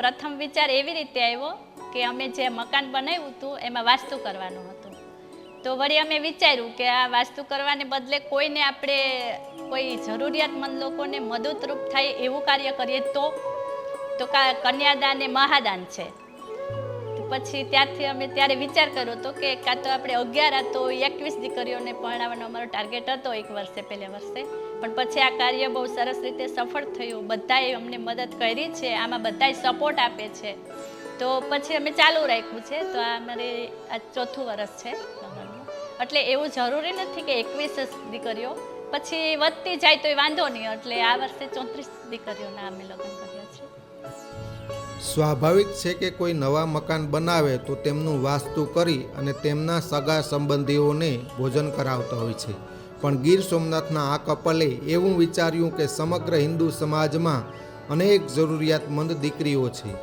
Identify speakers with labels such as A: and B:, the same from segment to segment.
A: પ્રથમ વિચાર એવી રીતે આવ્યો કે અમે જે મકાન બનાવ્યું હતું, એમાં વાસ્તુ કરવાનું હતું. તો વળી અમે વિચાર્યું કે આ વાસ્તુ કરવાને બદલે કોઈને આપણે કોઈ જરૂરિયાતમંદ લોકોને મદદરૂપ થાય એવું કાર્ય કરીએ તો? તો કન્યાદાન એ મહાદાન છે. પછી ત્યારથી અમે ત્યારે વિચાર કર્યો હતો કે કાં તો આપણે અગિયાર આ તો એકવીસ દીકરીઓને પરણાવવાનો અમારો ટાર્ગેટ હતો એક વર્ષે, પહેલે વર્ષે. પણ પછી આ કાર્ય બહુ સરસ રીતે સફળ થયું. બધાએ અમને મદદ કરી છે, આમાં બધાએ સપોર્ટ આપે છે. તો પછી અમે ચાલુ રાખ્યું છે. તો આ અમારે આ ચોથું વર્ષ છે એટલે એવું જરૂરી નથી કે એકવીસ દીકરીઓ. પછી વધતી જાય તો એ વાંધો નહીં. એટલે આ વર્ષે ચોત્રીસ દીકરીઓના અમે લગ્ન કર્યા.
B: સ્વાભાવિક છે કે કોઈ નવા મકાન બનાવે તો તેમનું વાસ્તુ કરી અને તેમના સગા સંબંધીઓને ભોજન કરાવતા હોય છે. પણ ગીર સોમનાથના આ કપલે એવું વિચાર્યું કે સમગ્ર હિન્દુ સમાજમાં અનેક જરૂરિયાતમંદ દીકરીઓ છે.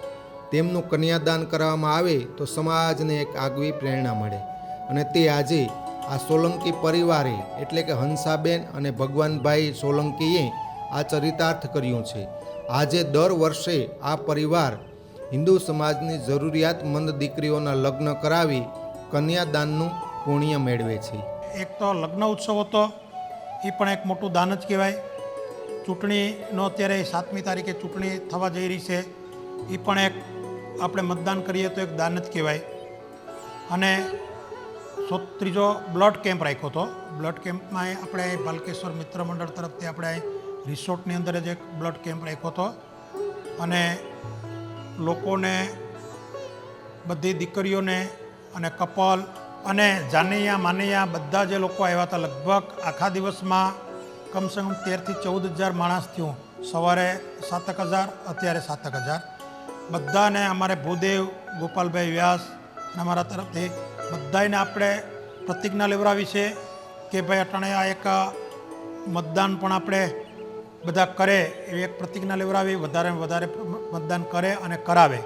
B: તેમનું કન્યાદાન કરવામાં આવે તો સમાજને એક આગવી પ્રેરણા મળે. અને તે આજે આ સોલંકી પરિવારે એટલે કે હંસાબેન અને ભગવાનભાઈ સોલંકીએ આ ચરિતાર્થ કર્યું છે. આજે દર વર્ષે આ પરિવાર હિન્દુ સમાજની જરૂરિયાતમંદ દીકરીઓના લગ્ન કરાવી કન્યાદાનનું પુણ્ય મેળવે છે.
C: એક તો લગ્ન ઉત્સવ હતો એ પણ એક મોટું દાન જ કહેવાય. ચૂંટણીનો અત્યારે સાતમી તારીખે ચૂંટણી થવા જઈ રહી છે એ પણ એક આપણે મતદાન કરીએ તો એક દાન જ કહેવાય. અને સો, ત્રીજો બ્લડ કેમ્પ રાખ્યો હતો. બ્લડ કેમ્પમાં આપણે ભાલકેશ્વર મિત્ર મંડળ તરફથી આપણે રિસોર્ટની અંદર જ એક બ્લડ કેમ્પ રાખ્યો હતો. અને લોકોને, બધી દીકરીઓને અને કપલ અને જાનૈયા, માનૈયા બધા જે લોકો આવ્યા હતા, લગભગ આખા દિવસમાં કમસે કમ તેરથી ચૌદ હજાર માણસ થયું. સવારે સાતક હજાર, અત્યારે સાતક હજાર. બધાને અમારે ભૂદેવ, ગોપાલભાઈ વ્યાસ અને અમારા તરફથી બધાને આપણે પ્રતિજ્ઞા લેવડાવી છે કે ભાઈ અટાણે આ એક મતદાન પણ આપણે બધા કરે એવી એક પ્રતિજ્ઞા લેવડાવી વધારે વધારે મતદાન કરે અને કરાવે.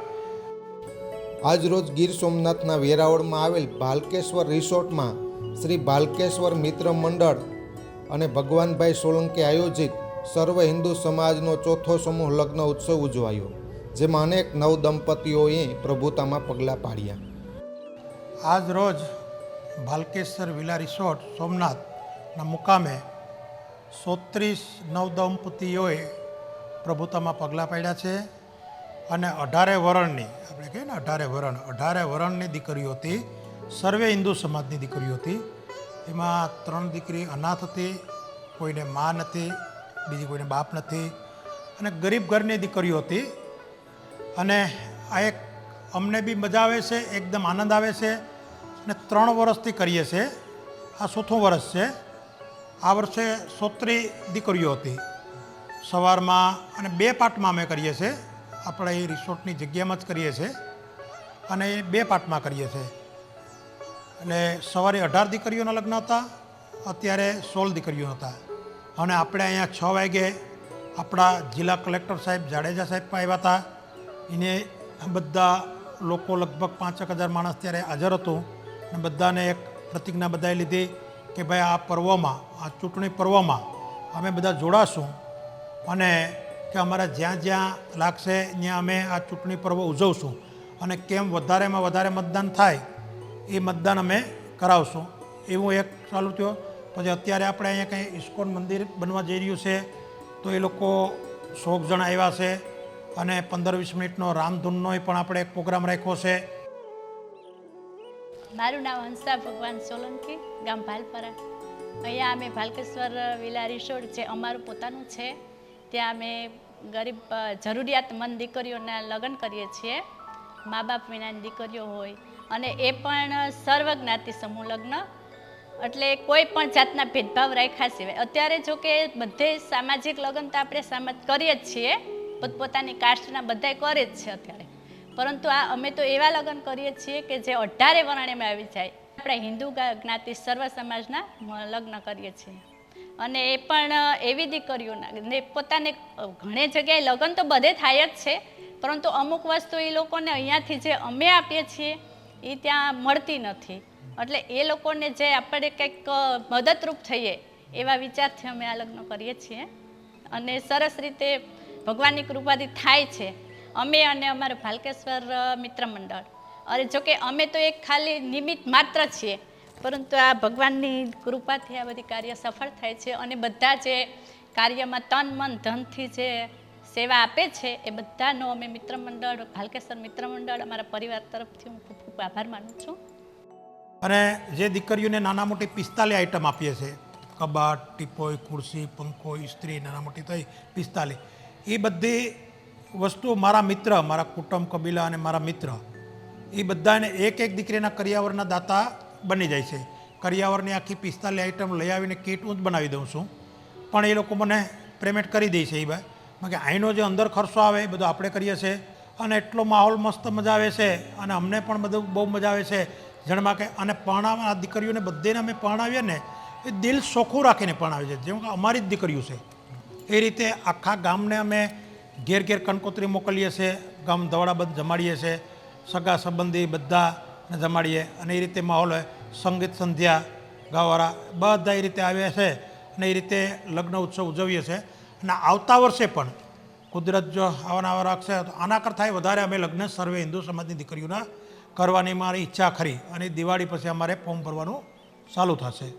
B: આજરોજ ગીર સોમનાથના વેરાવળમાં આવેલ ભાલકેશ્વર રિસોર્ટમાં શ્રી ભાલકેશ્વર મિત્ર મંડળ અને ભગવાનભાઈ સોલંકી આયોજિત સર્વ હિન્દુ સમાજનો ચોથો સમૂહ લગ્ન ઉત્સવ ઉજવાયો જેમાં અનેક નવ દંપતીઓએ પ્રભુતામાં પગલાં પાડ્યા.
C: આજ રોજ ભાલકેશ્વર વિલા રિસોર્ટ સોમનાથના મુકામે સોત્રીસ નવ દંપતીઓએ પ્રભુતામાં પગલાં પાડ્યા છે અને અઢારે વરણની, આપણે કહીએ ને અઢારે વરણ, અઢારે વરણની દીકરીઓ હતી, સર્વે હિન્દુ સમાજની દીકરીઓ હતી. એમાં ત્રણ દીકરી અનાથ હતી, કોઈને મા નથી, બીજી કોઈને બાપ નથી. અને ગરીબ ઘરની દીકરીઓ હતી. અને આ એક અમને બી મજા આવે છે, એકદમ આનંદ આવે છે. અને ત્રણ વર્ષથી કરીએ છીએ આ ચોથું વર્ષ છે. આ વર્ષે સોત્રી દીકરીઓ હતી. સવારમાં અને બે પાર્ટમાં અમે કરીએ છીએ. આપણે એ રિસોર્ટની જગ્યામાં જ કરીએ છીએ અને એ બે પાર્ટમાં કરીએ છીએ. એટલે સવારે અઢાર દીકરીઓના લગ્ન હતા, અત્યારે સોળ દીકરીઓ હતા. અને આપણે અહીંયા છ વાગે આપણા જિલ્લા કલેક્ટર સાહેબ જાડેજા સાહેબ પણ આવ્યા હતા. એને બધા લોકો લગભગ પાંચેક હજાર માણસ ત્યારે હાજર હતું. અને બધાને એક પ્રતિજ્ઞા બધાએ લીધી કે ભાઈ આ પર્વમાં, આ ચૂંટણી પર્વમાં અમે બધા જોડાશું અને કે અમારે જ્યાં જ્યાં લાગશે ત્યાં અમે આ ચૂંટણી પર્વ ઉજવશું અને કેમ વધારેમાં વધારે મતદાન થાય એ મતદાન અમે કરાવશું. એવું એક ચાલુ થયો પછી અત્યારે આપણે અહીંયા કંઈ ઇસ્કોન મંદિર બનવા જઈ રહ્યું છે તો એ લોકો સોળ જણ આવ્યા છે અને પંદર વીસ મિનિટનો રામધૂનનો પણ આપણે એક પ્રોગ્રામ રાખ્યો છે.
A: મારું નામ હંસા ભગવાન સોલંકી, ગામ ભાલપરા. અહીંયા અમે ભાલકેશ્વર વિલા રિસોર્ટ જે અમારું પોતાનું છે, ત્યાં અમે ગરીબ જરૂરિયાતમંદ દીકરીઓના લગ્ન કરીએ છીએ. મા બાપ વિનાની દીકરીઓ હોય અને એ પણ સર્વજ્ઞાતિ સમૂહ લગ્ન. એટલે કોઈ પણ જાતના ભેદભાવ રાખ્યા સિવાય. અત્યારે જો કે બધે સામાજિક લગ્ન તો આપણે સમાજ કરીએ જ છીએ. પોતપોતાની કાસ્ટના બધાય કરે જ છે અત્યારે. પરંતુ આ અમે તો એવા લગ્ન કરીએ છીએ કે જે અઢારે વરણેમાં આવી જાય. આપણે હિન્દુ જ્ઞાતિ સર્વ સમાજના લગ્ન કરીએ છીએ. અને એ પણ એવી દીકરીઓના ને પોતાને ઘણી જગ્યાએ લગ્ન તો બધે થાય જ છે, પરંતુ અમુક વસ્તુ એ લોકોને અહીંયાથી જે અમે આપીએ છીએ એ ત્યાં મળતી નથી. એટલે એ લોકોને જે આપણે કંઈક મદદરૂપ થઈએ, એવા વિચારથી અમે આ લગ્ન કરીએ છીએ. અને સરસ રીતે ભગવાનની કૃપાથી થાય છે. અમે અને અમારું ભાલકેશ્વર મિત્ર મંડળ. અરે, જોકે અમે તો એક ખાલી નિમિત્ત માત્ર છીએ, પરંતુ આ ભગવાનની કૃપાથી આ બધી કાર્ય સફળ થાય છે અને બધા જે કાર્યમાં તન, મન, ધનથી જે સેવા આપે છે, એ બધાનો અમે મિત્ર મંડળ, ભાલકેશ્વર મિત્ર મંડળ, અમારા પરિવાર તરફથી હું ખૂબ ખૂબ આભાર માનું છું.
C: અને જે દીકરીઓને નાના મોટી પિસ્તાલી આઈટમ આપીએ છીએ કબાટ, ટીપોય ખુરશી પંખો ઇસ્ત્રી, નાના મોટી થઈ પિસ્તાલી એ બધી વસ્તુઓ મારા મિત્ર, મારા કુટુંબ, કબીલા અને મારા મિત્ર, એ બધાને એક એક દીકરીના કરિયાવરના દાતા બની જાય છે. કરિયાવરની આખી પિસ્તાલી આઈટમ લઈ આવીને કીટ હું જ બનાવી દઉં છું. પણ એ લોકો મને પેમેન્ટ કરી દે છે, એ ભાઈ કે અહીંનો જે અંદર ખર્ચો આવે, એ બધો આપણે કરીએ છીએ. અને એટલો માહોલ મસ્ત મજા આવે છે. અને અમને પણ બધું બહુ મજા આવે છે. જણમાં કે અને પરણાવવા દીકરીઓને બધેને અમે પરણાવીએ ને, એ દિલ ચોખ્ખું રાખીને પરણાવીએ છીએ જેમ કે અમારી જ દીકરીઓ છે. એ રીતે આખા ગામને અમે ઘેર ઘેર કંકોત્રી મોકલીએ છીએ ગામ ધવાડાબંધ જમાડીએ છીએ સગા સંબંધી બધાને જમાડીએ અને એ રીતે માહોલ હોય. સંગીત સંધ્યા ગાવાળા બધા એ રીતે આવ્યા છે અને એ રીતે લગ્ન ઉત્સવ ઉજવીએ છીએ અને આવતા વર્ષે પણ કુદરત જો આવાના આવા રાખશે તો આના કરતાંય વધારે અમે લગ્ન સર્વે હિન્દુ સમાજની દીકરીઓના કરવાની મારી ઈચ્છા ખરી અને દિવાળી પછી અમારે ફોર્મ ભરવાનું ચાલુ થશે.